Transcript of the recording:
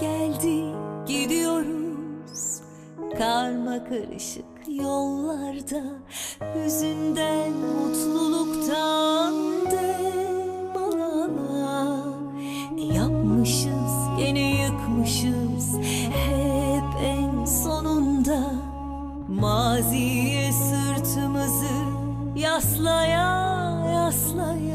geldi. Gidiyoruz Karma karışık yollarda. Hüzünden mutluluktan demalana Yapmışız yine yıkmışız. Hep en sonunda Maziye sırtımızı yaslaya yaslaya